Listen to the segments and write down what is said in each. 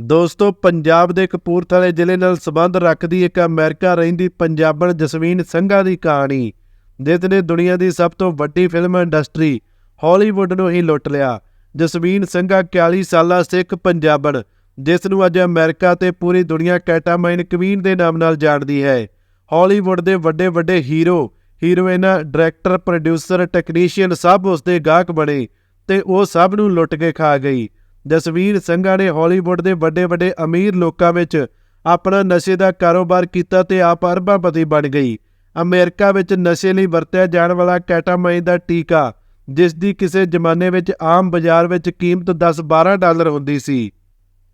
ਦੋਸਤੋ, ਪੰਜਾਬ ਦੇ ਕਪੂਰਥਲੇ ਜ਼ਿਲ੍ਹੇ ਨਾਲ ਸੰਬੰਧ ਰੱਖਦੀ ਇੱਕ ਅਮਰੀਕਾ ਰਹਿੰਦੀ ਪੰਜਾਬਣ ਜਸਵੀਨ ਸੰਘਾ ਦੀ ਕਹਾਣੀ ਜਿਸ ਨੇ ਦੁਨੀਆ ਦੀ ਸਭ ਤੋਂ ਵੱਡੀ ਫਿਲਮ ਇੰਡਸਟਰੀ ਹਾਲੀਵੁੱਡ ਨੂੰ ਹੀ ਲੁੱਟ ਲਿਆ। ਜਸਵੀਨ ਸੰਘਾ 41 ਸਾਲਾ ਸਿੱਖ ਪੰਜਾਬਣ, ਜਿਸ ਨੂੰ ਅੱਜ ਅਮਰੀਕਾ ਤੇ ਪੂਰੀ ਦੁਨੀਆ ਕੈਟਾਮਾਈਨ ਕਵੀਨ ਦੇ ਨਾਮ ਨਾਲ ਜਾਣਦੀ ਹੈ। ਹਾਲੀਵੁੱਡ ਦੇ ਵੱਡੇ ਵੱਡੇ ਹੀਰੋ, ਹੀਰੋਇਨਾਂ, ਡਾਇਰੈਕਟਰ, ਪ੍ਰੋਡਿਊਸਰ, ਟੈਕਨੀਸ਼ੀਅਨ ਸਭ ਉਸ ਦੇ ਗਾਹਕ ਬਣੇ ਤੇ ਉਹ ਸਭ ਨੂੰ ਲੁੱਟ ਕੇ ਖਾ ਗਈ। ਜਸਵੀਰ ਸੰਘਾ ਨੇ ਹਾਲੀਵੁੱਡ ਦੇ ਵੱਡੇ ਵੱਡੇ ਅਮੀਰ ਲੋਕਾਂ ਵਿੱਚ ਆਪਣਾ ਨਸ਼ੇ ਦਾ ਕਾਰੋਬਾਰ ਕੀਤਾ ਤੇ ਆਪ ਅਰਬਾਪਤੀ ਬਣ ਗਈ। ਅਮਰੀਕਾ ਵਿੱਚ ਨਸ਼ੇ ਲਈ ਵਰਤਿਆ ਜਾਣ ਵਾਲਾ ਕੈਟਾਮਾਈਨ ਦਾ ਟੀਕਾ, ਜਿਸ ਦੀ ਕਿਸੇ ਜ਼ਮਾਨੇ ਵਿੱਚ ਆਮ ਬਾਜ਼ਾਰ ਵਿੱਚ ਕੀਮਤ 10-12 ਡਾਲਰ ਹੁੰਦੀ ਸੀ।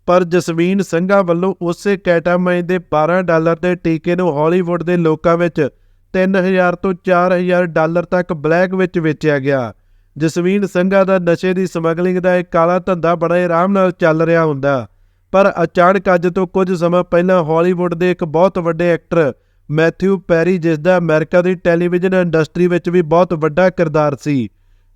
ਪਰ ਜਸਵੀਨ ਸੰਘਾ ਵੱਲੋਂ ਉਸੇ ਕੈਟਾਮਾਈਨ ਦੇ 12 ਡਾਲਰ ਦੇ ਟੀਕੇ ਨੂੰ ਹਾਲੀਵੁੱਡ ਦੇ ਲੋਕਾਂ ਵਿੱਚ 3000 ਤੋਂ 4000 ਡਾਲਰ ਤੱਕ ਬਲੈਕ ਵਿੱਚ ਵੇਚਿਆ ਗਿਆ। ਜਸਵੀਨ ਸੰਘਾ ਦਾ ਨਸ਼ੇ ਦੀ ਸਮਗਲਿੰਗ ਦਾ ਇੱਕ ਕਾਲਾ ਧੰਦਾ ਬੜੇ ਆਰਾਮ ਨਾਲ ਚੱਲ ਰਿਹਾ ਹੁੰਦਾ। ਪਰ ਅਚਾਨਕ ਅੱਜ ਤੋਂ ਕੁਝ ਸਮਾਂ ਪਹਿਲਾਂ ਹਾਲੀਵੁੱਡ ਦੇ ਇੱਕ ਬਹੁਤ ਵੱਡੇ ਐਕਟਰ ਮੈਥਿਊ ਪੈਰੀ, ਜਿਸ ਦਾ ਅਮਰੀਕਾ ਦੀ ਟੈਲੀਵਿਜ਼ਨ ਇੰਡਸਟਰੀ ਵਿੱਚ ਵੀ ਬਹੁਤ ਵੱਡਾ ਕਿਰਦਾਰ ਸੀ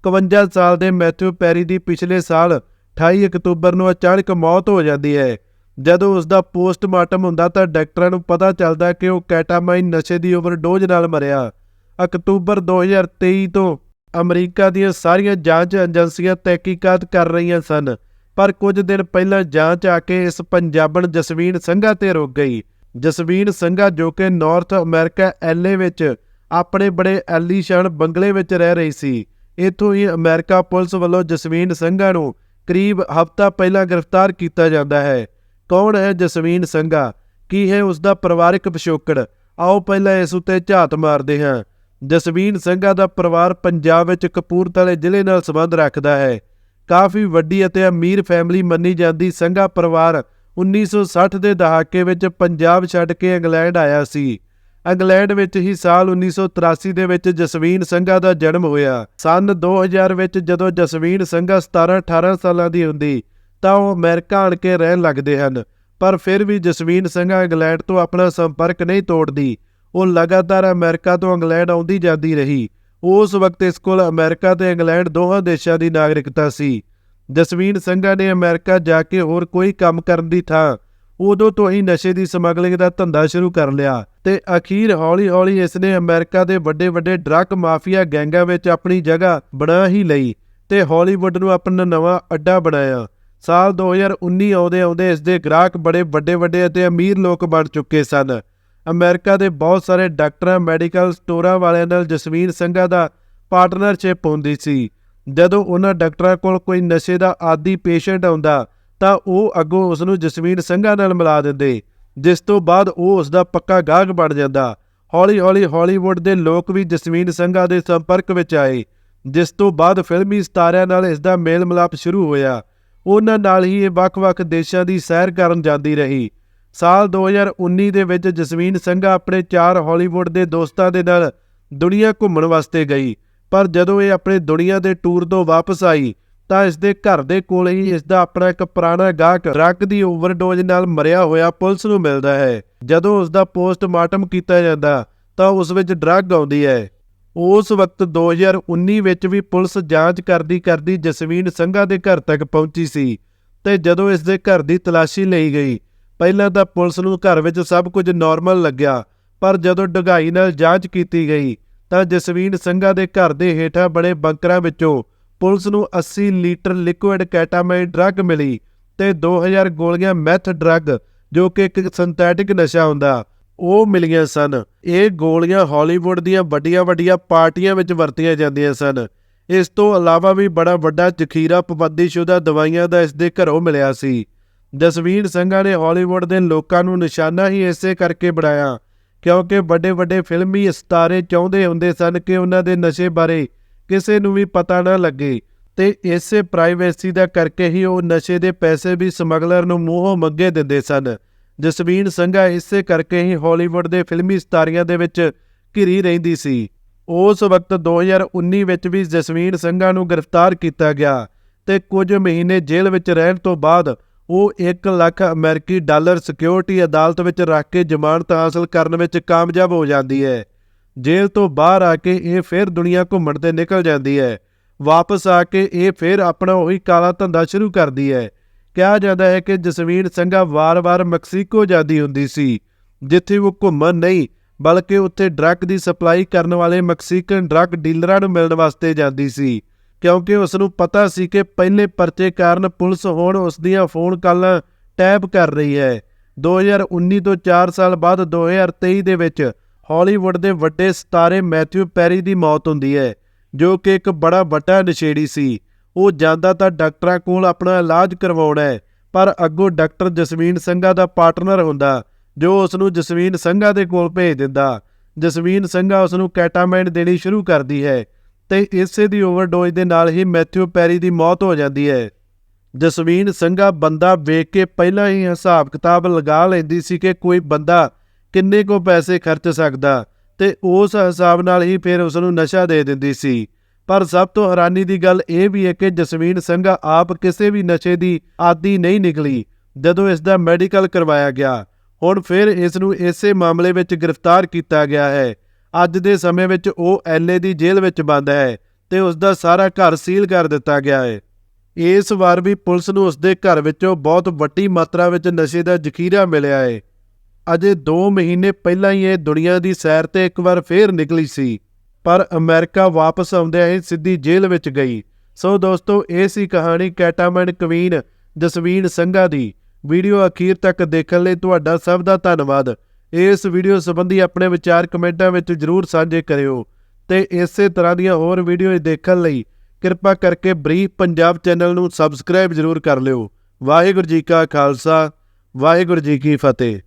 51 ਸਾਲ ਦੇ ਮੈਥਿਊ ਪੈਰੀ ਦੀ ਪਿਛਲੇ ਸਾਲ 28 ਅਕਤੂਬਰ ਨੂੰ ਅਚਾਨਕ ਮੌਤ ਹੋ ਜਾਂਦੀ ਹੈ। ਜਦੋਂ ਉਸ ਦਾ ਪੋਸਟਮਾਰਟਮ ਹੁੰਦਾ ਤਾਂ ਡਾਕਟਰਾਂ ਨੂੰ ਪਤਾ ਚੱਲਦਾ ਕਿ ਉਹ ਕੈਟਾਮਾਈਨ ਨਸ਼ੇ ਦੀ ਓਵਰਡੋਜ਼ ਨਾਲ ਮਰਿਆ। ਅਕਤੂਬਰ 2023 ਤੋਂ ਅਮਰੀਕਾ ਦੀਆਂ ਸਾਰੀਆਂ ਜਾਂਚ ਏਜੰਸੀਆਂ ਤਹਿਕੀਕਾਤ ਕਰ ਰਹੀਆਂ ਸਨ, ਪਰ ਕੁਝ ਦਿਨ ਪਹਿਲਾਂ ਜਾਂਚ ਆ ਕੇ ਇਸ ਪੰਜਾਬਣ ਜਸਵੀਨ ਸੰਘਾ ਤੇ ਰੁਕ ਗਈ। ਜਸਵੀਨ ਸੰਘਾ ਜੋ ਕਿ ਨਾਰਥ ਅਮਰੀਕਾ, ਐਲਏ ਵਿੱਚ ਆਪਣੇ ਬੜੇ ਐਲੀਸ਼ਾਨ ਬੰਗਲੇ ਵਿੱਚ ਰਹਿ ਰਹੀ ਸੀ। ਇੱਥੋਂ ਹੀ ਅਮਰੀਕਾ ਪੁਲਿਸ ਵੱਲੋਂ ਜਸਵੀਨ ਸੰਘਾ ਨੂੰ ਕਰੀਬ ਹਫ਼ਤਾ ਪਹਿਲਾਂ ਗ੍ਰਿਫਤਾਰ ਕੀਤਾ ਜਾਂਦਾ ਹੈ। ਕੌਣ ਹੈ ਜਸਵੀਨ ਸੰਘਾ? ਕੀ ਹੈ ਉਸ ਦਾ ਪਰਿਵਾਰਕ ਪਿਛੋਕੜ? ਆਓ ਪਹਿਲਾਂ ਇਸ ਉੱਤੇ ਝਾਤ ਮਾਰਦੇ ਹਾਂ। ਜਸਵੀਨ ਸੰਘਾ ਦਾ ਪਰਿਵਾਰ ਪੰਜਾਬ ਵਿੱਚ ਕਪੂਰਥਲੇ ਜ਼ਿਲ੍ਹੇ ਨਾਲ ਸੰਬੰਧ ਰੱਖਦਾ ਹੈ। ਕਾਫੀ ਵੱਡੀ ਅਤੇ ਅਮੀਰ ਫੈਮਿਲੀ ਮੰਨੀ ਜਾਂਦੀ ਸੰਘਾ ਪਰਿਵਾਰ 1960 ਦੇ ਦਹਾਕੇ ਵਿੱਚ ਪੰਜਾਬ ਛੱਡ ਕੇ ਇੰਗਲੈਂਡ ਆਇਆ ਸੀ। ਇੰਗਲੈਂਡ ਵਿੱਚ ਹੀ ਸਾਲ 1983 ਦੇ ਵਿੱਚ ਜਸਵੀਨ ਸੰਘਾ ਦਾ ਜਨਮ ਹੋਇਆ। ਸਨ 2000 ਵਿੱਚ ਜਦੋਂ ਜਸਵੀਨ ਸੰਘਾ 17-18 ਸਾਲਾਂ ਦੀ ਹੁੰਦੀ, ਤਾਂ ਉਹ ਅਮਰੀਕਾ ਆਣ ਕੇ ਰਹਿਣ ਲੱਗਦੇ ਹਨ। ਪਰ ਫਿਰ ਵੀ ਜਸਵੀਨ ਸੰਘਾ ਇੰਗਲੈਂਡ ਤੋਂ ਆਪਣਾ ਸੰਪਰਕ ਨਹੀਂ ਤੋੜਦੀ। ਉਹ ਲਗਾਤਾਰ ਅਮਰੀਕਾ ਤੋਂ ਇੰਗਲੈਂਡ ਆਉਂਦੀ ਜਾਂਦੀ ਰਹੀ। ਉਸ ਵਕਤ ਇਸ ਕੋਲ ਅਮਰੀਕਾ ਤੇ ਇੰਗਲੈਂਡ ਦੋਹਾਂ ਦੇਸ਼ਾਂ ਦੀ ਨਾਗਰਿਕਤਾ ਸੀ। ਜਸਵੀਨ ਸੰਘਾ ਨੇ ਅਮਰੀਕਾ ਜਾ ਕੇ ਹੋਰ ਕੋਈ ਕੰਮ ਕਰਨ ਦੀ ਥਾਂ ਉਦੋਂ ਤੋਂ ਹੀ ਨਸ਼ੇ ਦੀ ਸਮਗਲਿੰਗ ਦਾ ਧੰਦਾ ਸ਼ੁਰੂ ਕਰ ਲਿਆ ਤੇ ਅਖੀਰ ਹੌਲੀ-ਹੌਲੀ ਇਸ ਨੇ ਅਮਰੀਕਾ ਦੇ ਵੱਡੇ-ਵੱਡੇ ਡਰੱਗ ਮਾਫੀਆ ਗੈਂਗਾਂ ਵਿੱਚ ਆਪਣੀ ਜਗ੍ਹਾ ਬਣਾ ਹੀ ਲਈ ਤੇ ਹਾਲੀਵੁੱਡ ਨੂੰ ਆਪਣਾ ਨਵਾਂ ਅੱਡਾ ਬਣਾਇਆ। ਸਾਲ 2019 ਆਉਂਦੇ ਆਉਂਦੇ ਇਸ ਦੇ ਗ੍ਰਾਹਕ ਬੜੇ ਵੱਡੇ-ਵੱਡੇ ਅਤੇ ਅਮੀਰ ਲੋਕ ਬਣ ਚੁੱਕੇ ਸਨ। ਅਮਰੀਕਾ ਦੇ ਬਹੁਤ ਸਾਰੇ ਡਾਕਟਰਾਂ, ਮੈਡੀਕਲ ਸਟੋਰਾਂ ਵਾਲਿਆਂ ਨਾਲ ਜਸਵੀਰ ਸੰਘਾ ਦਾ ਪਾਰਟਨਰਸ਼ਿਪ ਹੁੰਦੀ ਸੀ। ਜਦੋਂ ਉਹਨਾਂ ਡਾਕਟਰਾਂ ਕੋਲ ਕੋਈ ਨਸ਼ੇ ਦਾ ਆਦੀ ਪੇਸ਼ੈਂਟ ਆਉਂਦਾ, ਤਾਂ ਉਹ ਅੱਗੋਂ ਉਸ ਨੂੰ ਜਸਵੀਰ ਸੰਘਾ ਨਾਲ ਮਿਲਾ ਦਿੰਦੇ, ਜਿਸ ਤੋਂ ਬਾਅਦ ਉਹ ਉਸ ਦਾ ਪੱਕਾ ਗਾਹਕ ਬਣ ਜਾਂਦਾ। ਹੌਲੀ-ਹੌਲੀ ਹਾਲੀਵੁੱਡ ਦੇ ਲੋਕ ਵੀ ਜਸਵੀਰ ਸੰਘਾ ਦੇ ਸੰਪਰਕ ਵਿੱਚ ਆਏ, ਜਿਸ ਤੋਂ ਬਾਅਦ ਫਿਲਮੀ ਸਤਾਰਿਆਂ ਨਾਲ ਇਸ ਦਾ ਮੇਲ ਮਿਲਾਪ ਸ਼ੁਰੂ ਹੋਇਆ। ਉਹਨਾਂ ਨਾਲ ਹੀ ਇਹ ਵੱਖ-ਵੱਖ ਦੇਸ਼ਾਂ ਦੀ ਸੈਰ ਕਰਨ ਜਾਂਦੀ ਰਹੀ। ਸਾਲ 2019 ਦੇ ਵਿੱਚ ਜਸਵੀਨ ਸੰਘਾ ਆਪਣੇ ਚਾਰ ਹਾਲੀਵੁੱਡ ਦੇ ਦੋਸਤਾਂ ਦੇ ਨਾਲ ਦੁਨੀਆ ਘੁੰਮਣ ਵਾਸਤੇ ਗਈ। ਪਰ ਜਦੋਂ ਇਹ ਆਪਣੇ ਦੁਨੀਆ ਦੇ ਟੂਰ ਤੋਂ ਵਾਪਸ ਆਈ, ਤਾਂ ਇਸ ਦੇ ਘਰ ਦੇ ਕੋਲ ਹੀ ਇਸ ਦਾ ਆਪਣਾ ਇੱਕ ਪੁਰਾਣਾ ਗਾਹਕ ਡਰੱਗ ਦੀ ਓਵਰਡੋਜ਼ ਨਾਲ ਮਰਿਆ ਹੋਇਆ ਪੁਲਿਸ ਨੂੰ ਮਿਲਦਾ ਹੈ। ਜਦੋਂ ਉਸ ਦਾ ਪੋਸਟਮਾਰਟਮ ਕੀਤਾ ਜਾਂਦਾ, ਤਾਂ ਉਸ ਵਿੱਚ ਡਰੱਗ ਆਉਂਦੀ ਹੈ। ਉਸ ਵਕਤ 2019 ਵਿੱਚ ਵੀ ਪੁਲਿਸ ਜਾਂਚ ਕਰਦੀ ਕਰਦੀ ਜਸਵੀਨ ਸੰਘਾ ਦੇ ਘਰ ਤੱਕ ਪਹੁੰਚੀ ਸੀ ਤੇ ਜਦੋਂ ਇਸ ਦੇ ਘਰ ਦੀ ਤਲਾਸ਼ੀ ਲਈ ਗਈ ਪਹਿਲਾਂ ਤਾਂ ਪੁਲਿਸ ਨੂੰ ਘਰ ਵਿੱਚ ਸਭ ਕੁਝ ਨਾਰਮਲ ਲੱਗਿਆ, ਪਰ ਜਦੋਂ ਡਗਾਈ ਨਾਲ ਜਾਂਚ ਕੀਤੀ ਗਈ, ਤਾਂ ਜਸਵੀਨ ਸੰਘਾ ਦੇ ਘਰ ਦੇ ਹੇਠਾਂ ਬਣੇ ਬੰਕਰਾਂ ਵਿੱਚੋਂ ਪੁਲਿਸ ਨੂੰ 80 ਲੀਟਰ ਲਿਕੁਇਡ ਕੈਟਾਮਾਈਨ ਡਰੱਗ ਮਿਲੀ ਤੇ 2000 ਗੋਲੀਆਂ ਮੈਥ ਡਰੱਗ ਜੋ ਕਿ ਇੱਕ ਸਿੰਥੈਟਿਕ ਨਸ਼ਾ ਹੁੰਦਾ, ਉਹ ਮਿਲੀਆਂ ਸਨ। ਇਹ ਗੋਲੀਆਂ ਹਾਲੀਵੁੱਡ ਦੀਆਂ ਵੱਡੀਆਂ-ਵੱਡੀਆਂ ਪਾਰਟੀਆਂ ਵਿੱਚ ਵਰਤੀਆਂ ਜਾਂਦੀਆਂ ਸਨ। ਇਸ ਤੋਂ ਇਲਾਵਾ ਵੀ ਬੜਾ ਵੱਡਾ ਜ਼ਖੀਰਾ ਪਾਬੰਦੀਸ਼ੁਦਾ ਦਵਾਈਆਂ ਦਾ ਇਸ ਦੇ ਘਰੋਂ ਮਿਲਿਆ ਸੀ। ਜਸਵੀਰ ਸੰਘਾ ਨੇ ਹਾਲੀਵੁੱਡ ਦੇ ਲੋਕਾਂ ਨੂੰ ਨਿਸ਼ਾਨਾ ਹੀ ਇਸੇ ਕਰਕੇ ਬਣਾਇਆ, ਕਿਉਂਕਿ ਵੱਡੇ-ਵੱਡੇ ਫਿਲਮੀ ਸਿਤਾਰੇ ਚਾਹੁੰਦੇ ਹੁੰਦੇ ਸਨ ਕਿ ਉਹਨਾਂ ਦੇ ਨਸ਼ੇ ਬਾਰੇ ਕਿਸੇ ਨੂੰ ਵੀ ਪਤਾ ਨਾ ਲੱਗੇ ਤੇ ਇਸੇ ਪ੍ਰਾਈਵੇਸੀ ਦਾ ਕਰਕੇ ਹੀ ਉਹ ਨਸ਼ੇ ਦੇ ਪੈਸੇ ਵੀ ਸਮਗਲਰ ਨੂੰ ਮੂੰਹੋਂ ਮੰਗੇ ਦਿੰਦੇ ਸਨ। ਜਸਵੀਨ ਸੰਘਾ ਇਸੇ ਕਰਕੇ ਹੀ ਹਾਲੀਵੁੱਡ ਦੇ ਫਿਲਮੀ ਸਿਤਾਰਿਆਂ ਦੇ ਵਿੱਚ ਘਿਰੀ ਰਹਿੰਦੀ ਸੀ। ਉਸ ਵਕਤ 2019 ਵਿੱਚ ਵੀ ਜਸਵੀਰ ਸੰਘਾ ਨੂੰ ਗ੍ਰਿਫਤਾਰ ਕੀਤਾ ਗਿਆ ਤੇ ਕੁਝ ਮਹੀਨੇ ਜੇਲ੍ਹ ਵਿੱਚ ਰਹਿਣ ਤੋਂ ਬਾਅਦ ਉਹ 1 ਲੱਖ ਅਮਰੀਕੀ ਡਾਲਰ ਸਿਕਿਉਰਿਟੀ ਅਦਾਲਤ ਵਿੱਚ ਰੱਖ ਕੇ ਜ਼ਮਾਨਤ ਹਾਸਲ ਕਰਨ ਵਿੱਚ ਕਾਮਯਾਬ ਹੋ ਜਾਂਦੀ ਹੈ। ਜੇਲ੍ਹ ਤੋਂ ਬਾਹਰ ਆ ਕੇ ਇਹ ਫਿਰ ਦੁਨੀਆ ਘੁੰਮਣ ਤੇ ਨਿਕਲ ਜਾਂਦੀ ਹੈ। ਵਾਪਸ ਆ ਕੇ ਇਹ ਫਿਰ ਆਪਣਾ ਉਹੀ ਕਾਲਾ ਧੰਦਾ ਸ਼ੁਰੂ ਕਰਦੀ ਹੈ। ਕਿਹਾ ਜਾਂਦਾ ਹੈ ਕਿ ਜਸਵੀਰ ਸੰਘਾ ਵਾਰ-ਵਾਰ ਮੈਕਸੀਕੋ ਜਾਂਦੀ ਹੁੰਦੀ ਸੀ, ਜਿੱਥੇ ਉਹ ਘੁੰਮਣ ਨਹੀਂ, ਬਲਕਿ ਉੱਥੇ ਡਰੱਗ ਦੀ ਸਪਲਾਈ ਕਰਨ ਵਾਲੇ ਮੈਕਸੀਕਨ ਡਰੱਗ ਡੀਲਰਾਂ ਨੂੰ ਮਿਲਣ ਵਾਸਤੇ ਜਾਂਦੀ ਸੀ। ਕਿਉਂਕਿ ਉਸ ਨੂੰ ਪਤਾ ਸੀ ਕਿ ਪਹਿਲੇ ਪਰਚੇ ਕਾਰਨ ਪੁਲਿਸ ਹੁਣ ਉਸ ਦੀਆਂ ਫੋਨ ਕਾਲਾਂ ਟੈਪ ਕਰ ਰਹੀ ਹੈ। 2019 ਤੋਂ 4 ਸਾਲ ਬਾਅਦ 2023 ਦੇ ਵਿੱਚ ਹਾਲੀਵੁੱਡ ਦੇ ਵੱਡੇ ਸਤਾਰੇ ਮੈਥਿਊ ਪੈਰੀ ਦੀ ਮੌਤ ਹੁੰਦੀ ਹੈ, ਜੋ ਕਿ ਇੱਕ ਬੜਾ ਵੱਡਾ ਨਸ਼ੇੜੀ ਸੀ। ਉਹ ਜਾਂਦਾ ਤਾਂ ਡਾਕਟਰਾਂ ਕੋਲ ਆਪਣਾ ਇਲਾਜ ਕਰਵਾਉਣਾ ਹੈ, ਪਰ ਅੱਗੋਂ ਡਾਕਟਰ ਜਸਵੀਨ ਸੰਘਾ ਦਾ ਪਾਰਟਨਰ ਹੁੰਦਾ, ਜੋ ਉਸ ਨੂੰ ਜਸਮੀਨ ਸੰਘਾ ਦੇ ਕੋਲ ਭੇਜ ਦਿੰਦਾ। ਜਸਵੀਨ ਸੰਘਾ ਉਸ ਨੂੰ ਕੈਟਾਮਾਈਨ ਦੇਣੀ ਸ਼ੁਰੂ ਕਰਦੀ ਹੈ। ਤੇ ਇਸੇ ਦੀ ਓਵਰਡੋਜ਼ ਦੇ ਨਾਲ ਹੀ ਮੈਥਿਊ ਪੈਰੀ ਦੀ ਮੌਤ ਹੋ ਜਾਂਦੀ ਹੈ। ਜਸਵੀਨ ਸੰਘਾ ਬੰਦਾ ਵੇਖ ਕੇ ਪਹਿਲਾਂ ਹੀ ਹਿਸਾਬ ਕਿਤਾਬ ਲਗਾ ਲੈਂਦੀ ਸੀ ਕਿ ਕੋਈ ਬੰਦਾ ਕਿੰਨੇ ਕੋ ਪੈਸੇ ਖਰਚ ਸਕਦਾ ਤੇ ਉਸ ਹਿਸਾਬ ਨਾਲ ਹੀ ਫਿਰ ਉਸ ਨੂੰ ਨਸ਼ਾ ਦੇ ਦਿੰਦੀ ਸੀ। ਪਰ ਸਭ ਤੋਂ ਹੈਰਾਨੀ ਦੀ ਗੱਲ ਇਹ ਵੀ ਹੈ ਕਿ ਜਸਵੀਨ ਸੰਘਾ ਆਪ ਕਿਸੇ ਵੀ ਨਸ਼ੇ ਦੀ ਆਦੀ ਨਹੀਂ ਨਿਕਲੀ, ਜਦੋਂ ਇਸ ਦਾ ਮੈਡੀਕਲ ਕਰਵਾਇਆ ਗਿਆ। ਹੁਣ ਫਿਰ ਇਸ ਨੂੰ ਇਸੇ ਮਾਮਲੇ ਵਿੱਚ ਗ੍ਰਿਫਤਾਰ ਕੀਤਾ ਗਿਆ ਹੈ। ਅੱਜ ਦੇ ਸਮੇਂ ਵਿੱਚ ਉਹ ਐਲਏ ਦੀ ਜੇਲ੍ਹ ਵਿੱਚ ਬੰਦ ਹੈ ਤੇ ਉਸ ਦਾ ਸਾਰਾ ਘਰ ਸੀਲ ਕਰ ਦਿੱਤਾ ਗਿਆ ਹੈ। ਇਸ ਵਾਰ ਵੀ ਪੁਲਿਸ ਨੂੰ ਉਸਦੇ ਘਰ ਵਿੱਚੋਂ ਬਹੁਤ ਵੱਡੀ ਮਾਤਰਾ ਵਿੱਚ ਨਸ਼ੇ ਦਾ ਜ਼ਖੀਰਾ ਮਿਲਿਆ ਹੈ। ਅਜੇ 2 ਮਹੀਨੇ ਪਹਿਲਾਂ ਹੀ ਇਹ ਦੁਨੀਆ ਦੀ ਸੈਰ ਤੇ ਇੱਕ ਵਾਰ ਫੇਰ ਨਿਕਲੀ ਸੀ, ਪਰ ਅਮਰੀਕਾ ਵਾਪਸ ਆਉਂਦਿਆਂ ਹੀ ਸਿੱਧੀ ਜੇਲ੍ਹ ਵਿੱਚ ਗਈ। ਸੋ ਦੋਸਤੋ, ਇਹ ਸੀ ਕਹਾਣੀ ਕੈਟਾਮੈਨ ਕਵੀਨ ਜਸਵੀਨ ਸੰਘਾ ਦੀ। ਵੀਡੀਓ ਅਖੀਰ ਤੱਕ ਦੇਖਣ ਲਈ ਤੁਹਾਡਾ ਸਭ ਦਾ ਧੰਨਵਾਦ। ਇਸ ਵੀਡੀਓ ਸੰਬੰਧੀ ਆਪਣੇ ਵਿਚਾਰ ਕਮੈਂਟਾਂ ਵਿੱਚ ਜਰੂਰ ਸਾਂਝੇ ਕਰਿਓ ਤੇ ਇਸੇ ਤਰ੍ਹਾਂ ਦੀਆਂ ਹੋਰ ਵੀਡੀਓ ਦੇਖਣ ਲਈ ਕਿਰਪਾ ਕਰਕੇ ਬਰੀਫ ਪੰਜਾਬ ਚੈਨਲ ਨੂੰ ਸਬਸਕ੍ਰਾਈਬ ਜਰੂਰ ਕਰ ਲਿਓ। ਵਾਹਿਗੁਰੂ ਜੀ ਕਾ ਖਾਲਸਾ, ਵਾਹਿਗੁਰੂ ਜੀ ਕੀ ਫਤਿਹ।